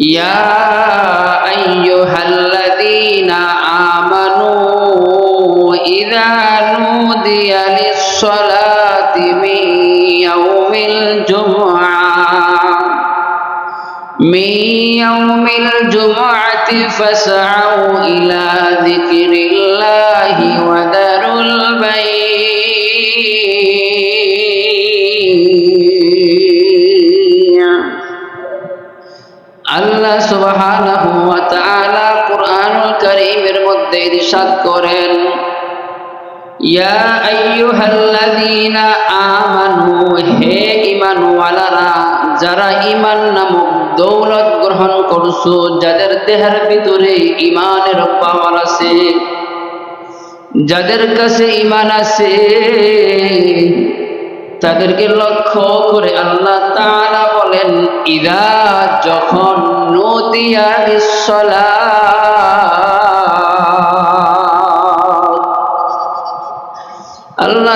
يا أيها الذين آمنوا إذا نودي للصلاة من يوم الجمعة من يوم الجمعة فاسعوا إلى ذكر الله وذروا البيع ইরশাদ করেন। ইয়া আইয়ুহাল্লাযীনা আমানু, হে ঈমানওয়ালারা, যারা ঈমান নামক দৌলত গ্রহণ করছ, যাদের দেহের ভিতরে ঈমানের পাওয়ার আছে, যাদের কাছে ঈমান আছে, তাদেরকে লক্ষ্য করে আল্লাহ তাআলা বলেন, ইদা যখন নদিয়া আল্লাহ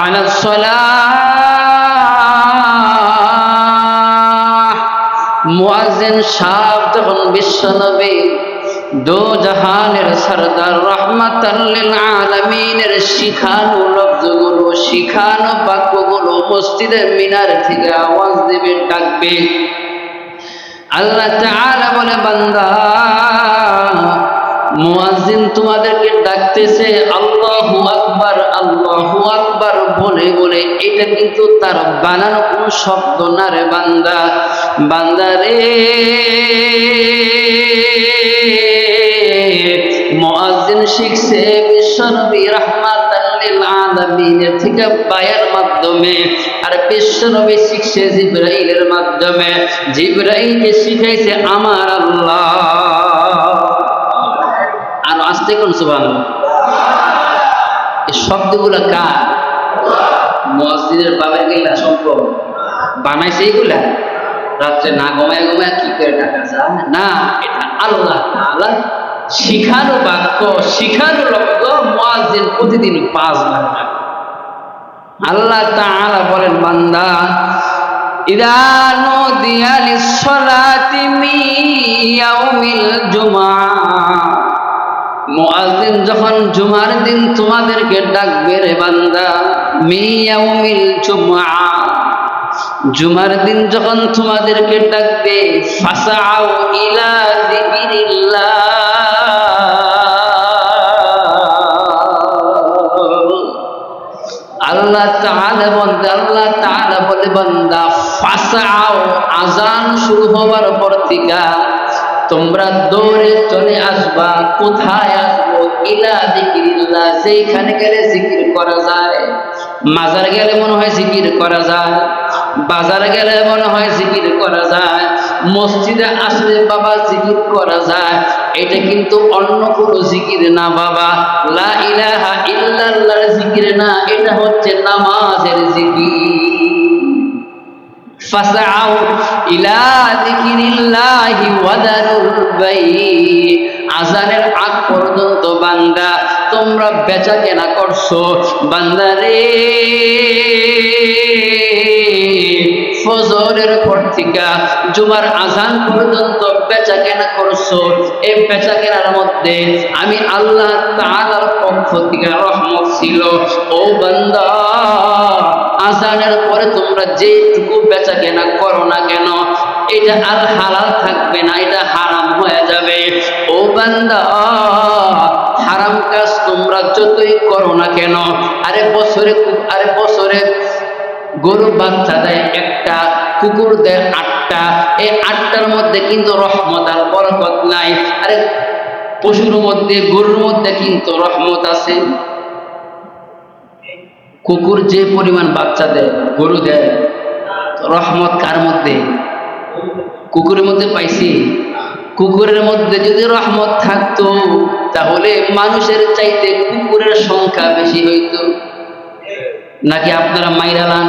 আলাস সালাহ মুয়াজ্জিন সাহেব যখন বিশ্বনবী দো জাহানের সরদার রহমাতাল লিল আলামিনের শিখানো লফজগুলো শিখানো বাক্যগুলো মসজিদের মিনার থেকে আওয়াজ দেবে, ডাকবে। আল্লাহ তাআলা বলে, বান্দা মুয়াজ্জিন তোমাদেরকে ডাকতেছে, আল্লাহু আকবার আল্লাহু আকবার। বলে বলে, এটা কিন্তু তার বানানো কোনো শব্দ না রে বান্দা। বান্দা রে, মুয়াজ্জিন শিখছে, বিশ্বনবী রাহমাতাল লিল আলামিনের থেকে পায়ের মাধ্যমে, আর বিশ্বনবী শিখছে জিব্রাইলের মাধ্যমে। জিব্রাইলকে শিখাইছে, আমার আল্লাহ আসতে কোন সুবান এই শব্দগুলো কার? মসজিদের বাবার গেলা সম্ভব? বানাইছে এইগুলা? রাত্রে না ঘুমায় ঘুমায় কি করে টাকা যায় না, এটা আল্লাহ তাআলা শিখানো বাক্য, শিখানো লক্ষ্য মুয়াজ্জিন প্রতিদিন পাঁচবার ডাকে। আল্লাহ তাআলা বলেন, বান্দা, ইদা নুদিয়া লিসসালাতি মিন ইয়াউমিল জুমআ। মুয়াজ্জিন যখন জুমার দিন তোমাদেরকে ডাকবে রে বান্দা, মি ইয়াউমিল জুমআ। জুমার দিন যখন তোমাদেরকে ডাকবে ফাসাউ ইলা যিকিরিল্লাহ। আল্লাহ তাআলা বলতে, আল্লাহ তাআলা বলে, বান্দা ফাসাও আজান শুরু হওয়ার পর থেকে তোমরা দৌড়ে চলে আসবা, কোথায় আসব ইলা যিকিরিল্লাহ যেখানে গেলে জিকির করা যায়, মাজার গেলে মনে হয় জিকির করা যায়, বাজার গেলে মনে হয় জিকির করা যায়, মসজিদে আসলে বাবা জিকির করা যায়, এটা কিন্তু অন্য কোনো জিকির না বাবা। লা ইলাহা ইল্লাল্লাহর জিকির না, এটা হচ্ছে নামাজের জিকির। ফাসআউ ইলা যিকিরিল্লাহি ওয়াদারুল বাই আজানের আগ পর্যন্ত বান্দা, তোমরা বেচা কেনা করছ। বান্দা রে, ফজরের পর থেকে জুমার আজান পর্যন্ত বেচা কেনা করছ। এই বেচা কেনার মধ্যে আমি আল্লাহ তাআলার পক্ষ থেকে রহমত ছিল। ও বান্দা, আজানের পরে তোমরা যেটুকু বেচা এটা আর হালাল থাকবে না, এটা হারাম হয়ে যাবে। ও বান্দা, হারাম কাজ তোমরা যতই করো না কেন, আরে বছরে আরে বছরে গরু বাচ্চা দেয় একটা, কুকুর দেয় আটটা, এই আটটার মধ্যে কিন্তু রহমত আর বরকত নাই। আরে পশুর মধ্যে, গরুর মধ্যে কিন্তু রহমত আছে। কুকুর যে পরিমাণ বাচ্চা দেয়, গরু দেয়, রহমত কার মধ্যে? কুকুরের মধ্যে পাইছি। কুকুরের মধ্যে যদি রহমত থাকতো, তাহলে মানুষের চাইতে কুকুরের সংখ্যা বেশি হইতো। নাকি আপনারা মাইরালান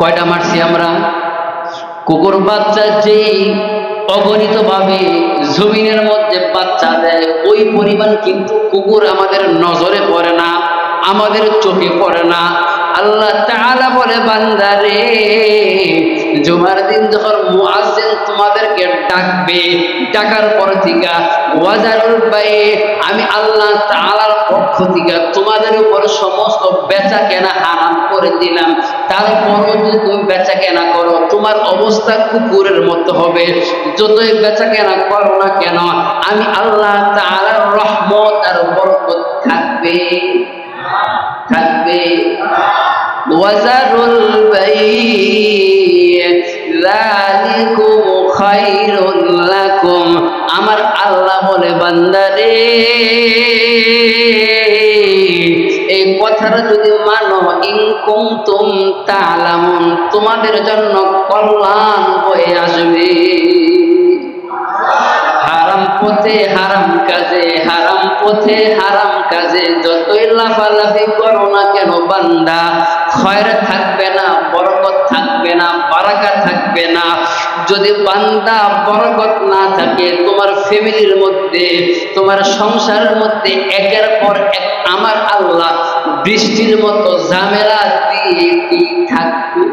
কয়টা মারছি আমরা? কুকুর বাচ্চা যেই অগণিত ভাবে জমিনের মধ্যে বাচ্চা দেয়, ওই পরিমাণ কিন্তু কুকুর আমাদের নজরে পড়ে না, আমাদের চোখে পড়ে না। আল্লাহ তাআলা বলে বান্দারে জুমার দিন যখন মুআজ্জিন তোমাদেরকে ডাকবে, ডাকার পর থেকে, ওয়াজারুল বাই আমি আল্লাহ তাআলার পক্ষ থেকে তোমাদের উপর সমস্ত বেচা কেনা হারাম করে দিলাম। তারপরও যদি তুমি বেচা কেনা করো, তোমার অবস্থা কুকুরের মতো হবে। যতই বেচা কেনা করো না কেন, আমি আল্লাহ তাআলার রহমত আর বরকত থাকবে থাকবে। ওয়াজারুল বাইয় যালিকুম খায়রুল লাকুম আমার আল্লাহ বলে, বান্দারে, এই কথাটা যদি মানো ইনকুম তুম তালামুন, তোমাদের জন্য কল্যাণ হয়ে আসবে। পথে হারাম কাজে, হারাম পথে হারাম কাজে। যতই লাফালাফি করো না কেন বান্দা, খয়ের থাকবে না, বরকত থাকবে না, বারাকা থাকবে না। যদি বান্দা বরকত না থাকে, তোমার ফ্যামিলির মধ্যে, তোমার সংসারের মধ্যে একের পর এক আমার আল্লাহ বৃষ্টির মতো ঝামেলা দিয়ে থাকবে?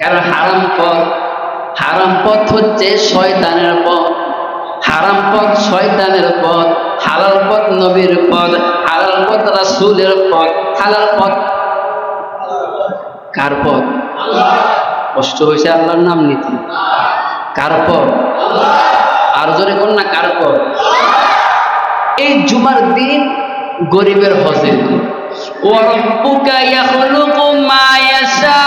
কারণ হারাম পথ হারাম পথ হচ্ছে শয়তানের পথ। হারাম পথ শয়তানের পথ, হালাল পথ নবীর পথ, হালাল পথ রাসুলের পথ, হালাল পথ কার পথ? কষ্ট হয়েছে আল্লাহর নাম নিতে। কার পথ? আর জোরে কোন না, কার পথ? এই জুমার দিন গরিবের হজের দিন। ওয়া রাব্বুকা ইয়াখলুকু মা ইয়াশা।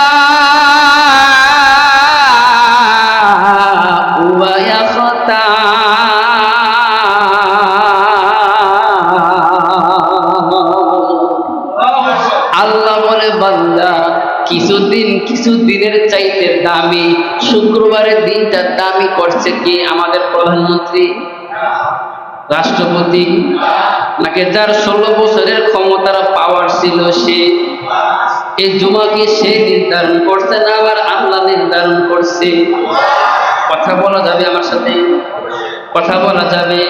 কিছু দিনের চাইতে দামি। শুক্রবারের দিনটা দামি করছে কি আমাদের প্রধানমন্ত্রী? রাষ্ট্রপতি। নাকি যার ষোলো বছরের ক্ষমতার পাওয়ার ছিল সে? এই জুমাকে সে নির্ধারণ করছে না আবার আল্লাহ নির্ধারণ করছে? কথা বলা যাবে আমার সাথে? কথা বলা যাবে।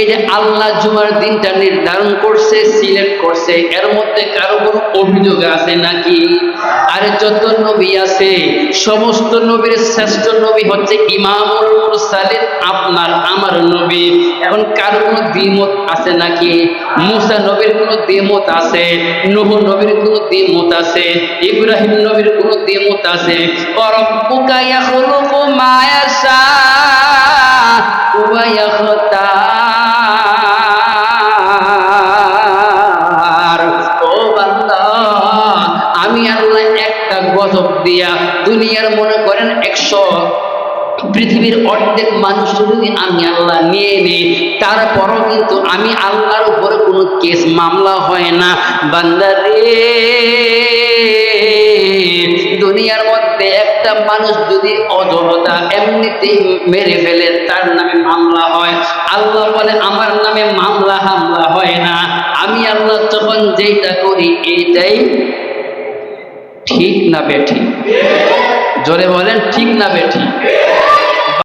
এই যে আল্লাহ জুমার দিনটা নির্ধারণ করছে, সিলেক্ট করছে, এর মধ্যে কারও কোনো অভিযোগ আছে নাকি? আরে যত নবী আছে, সমস্ত নবীর শ্রেষ্ঠ নবী হচ্ছে ইমামুল মুরসালিন, আপনার আমার নবী। এখন কারও কোনো দ্বিমত আছে নাকি? মুসা নবীর কোনো দ্বিমত আছে, নূহ নবীর কোনো দ্বিমত আছে, ইব্রাহিম নবীর কোনো দ্বিমত আছে। অরব্বুকা ইয়াখলুকু মা আমি আল্লাহ একটা গজব দিয়া দুনিয়ার মনে করেন একশো পৃথিবীর অর্ধেক মানুষ যদি আমি আল্লাহ নিয়ে নিই। তারপরও কিন্তু আমি আল্লাহর উপরে কোনো কেস মামলা হয় না। বান্দারে, দুনিয়ার মধ্যে একটা মানুষ যদি অজহতা এমনিতে মেরে ফেলে, তার নামে মামলা হয়, আল্লাহ বলে, আমার নামে মামলা হামলা হয় না। আমি আল্লাহ তখন যেটা করি, এইটাই ঠিক না বেঠিক? জোরে বলেন, ঠিক না বেঠিক?